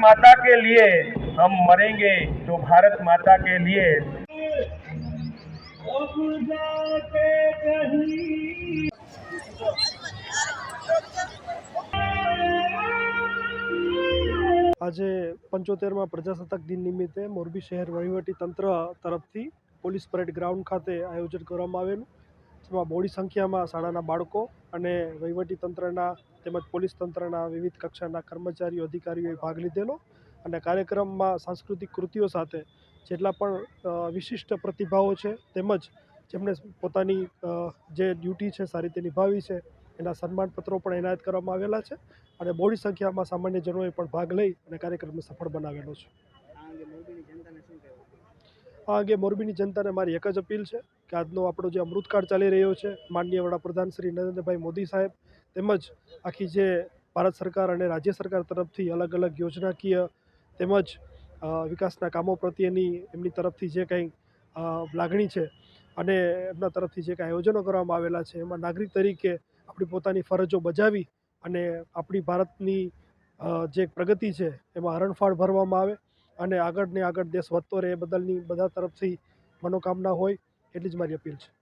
माता के लिए हम मरेंगे तो भारत माता के लिए આજે પંચોતેરમાં પ્રજાસત્તાક દિન નિમિત્તે મોરબી શહેર વહીવટી તંત્ર તરફથી પોલીસ પરેડ ગ્રાઉન્ડ ખાતે આયોજન કરવામાં આવેલું જેમાં બહોળી સંખ્યામાં શાળાના બાળકો અને તંત્રના તેમજ પોલીસ તંત્રના વિવિધ કક્ષાના કર્મચારીઓ, અધિકારીઓએ ભાગ લીધેલો અને કાર્યક્રમમાં સાંસ્કૃતિક કૃતિઓ સાથે જેટલા પણ વિશિષ્ટ પ્રતિભાઓ છે તેમજ જેમણે પોતાની જે ડ્યુટી છે સારી રીતે નિભાવી છે એના સન્માનપત્રો પણ એનાયત કરવામાં આવેલા છે અને બહોળી સંખ્યામાં સામાન્યજનોએ પણ ભાગ લઈ અને કાર્યક્રમને સફળ બનાવેલો છે. આ અંગે મોરબીની જનતાને મારી એક જ અપીલ છે કે આજનો આપણો જે અમૃતકાળ ચાલી રહ્યો છે, માનનીય વડાપ્રધાન શ્રી નરેન્દ્રભાઈ મોદી સાહેબ તેમજ આખી જે ભારત સરકાર અને રાજ્ય સરકાર તરફથી અલગ અલગ યોજનાકીય તેમજ વિકાસના કામો પ્રત્યેની એમની તરફથી જે કંઈ લાગણી છે અને એમના તરફથી જે કાંઈ આયોજનો કરવામાં આવેલા છે, એમાં નાગરિક તરીકે આપણી પોતાની ફરજો બજાવી અને આપણી ભારતની જે પ્રગતિ છે એમાં હરણફાળ ભરવામાં આવે અને આગળ ને આગળ દેશ વધતો રહે એ બદલની બધા તરફથી મનોકામના હોય, એટલી જ મારી અપીલ છે.